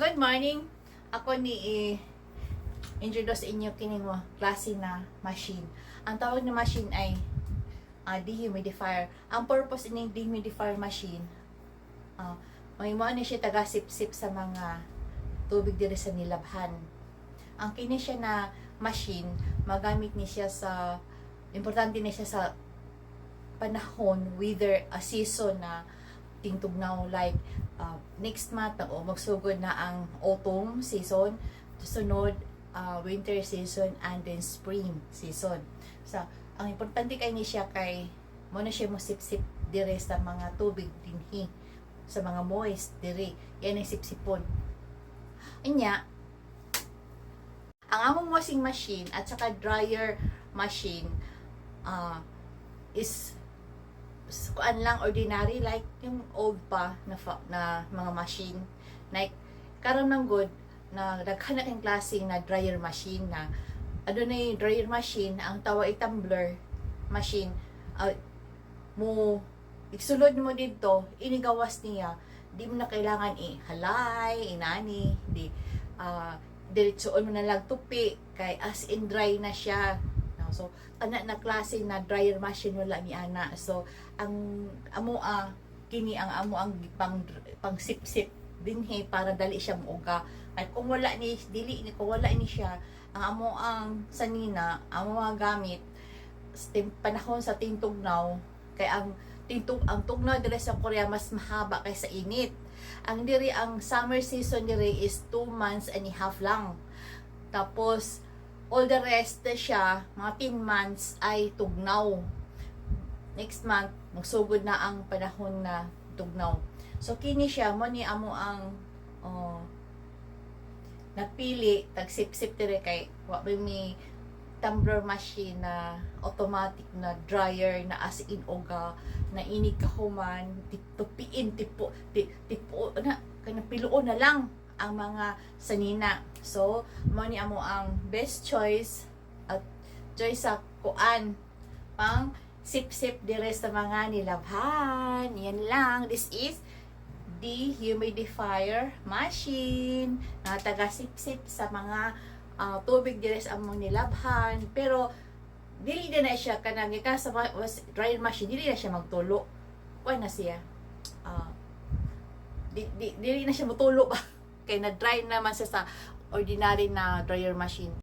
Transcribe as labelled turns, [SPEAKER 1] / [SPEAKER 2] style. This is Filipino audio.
[SPEAKER 1] Good morning. Ako ni introduce inyo kining mo klase na machine. Ang tawag na machine ay ah, dehumidifier. Ang purpose ini dehumidifier machine ah may mo ni siya taga sip-sip sa mga tubig diri sa nilabhan. Ang kini siya na machine magamit ni siya sa importante ni siya sa panahon whether a season na tingtugnaw like uh, next month o magsugod na ang autumn season sunod uh, winter season and then spring season. So ang importante kay ni siya kay mo na siya mo sip-sip dire sa mga tubig dinhi sa mga moist dire yan ang sipsipon. Inya ang among washing machine at saka dryer machine uh, is kuan lang ordinary like yung old pa na na mga machine. Like karon man good na daghan na kang klase na dryer machine na ano na yung dryer machine ang tawa ay tumbler machine. Ah, mo iksulod mo dito inigawas niya di mo na kailangan ihalay inani di ah diretsoon mo na lang tupi kay as in dry na siya No, so ana na klase na dryer machine wala ni ana. So ang amo ah kini ang amo ang pang pang sip-sip dinhi para dali siya muuga at kung wala ni dili ni kung wala ni siya ang amo ang sanina amo mga gamit tim- panahon sa tintugnaw kay ang tintug ang tugnaw dire sa Korea mas mahaba kaysa init. Ang diri ang summer season diri is 2 months and a half lang. Tapos all the rest siya, mga 10 months ay tugnaw. Next month, magsugod na ang panahon na tugnaw. So, kini siya, mo ni amo ang oh, napili, tagsip-sip dire kay, wa mi tumbler machine na automatic na dryer na as in oga na inig kahuman tupiin tipo ti- tipo na kana piluon na lang ang mga sanina. So, mo ni amo ang best choice at choice sa kuan pang sip-sip dire sa mga nilabhan. Yan lang. This is dehumidifier machine na taga sip-sip sa mga ah, tubig dire sa among nilabhan. Pero, dili din na siya kanang ka sa dryer machine, dili na siya magtulo. Kuan na siya. Ah, di, di, dili na siya mutulo ba? kay na dry naman siya sa ordinary na dryer machine.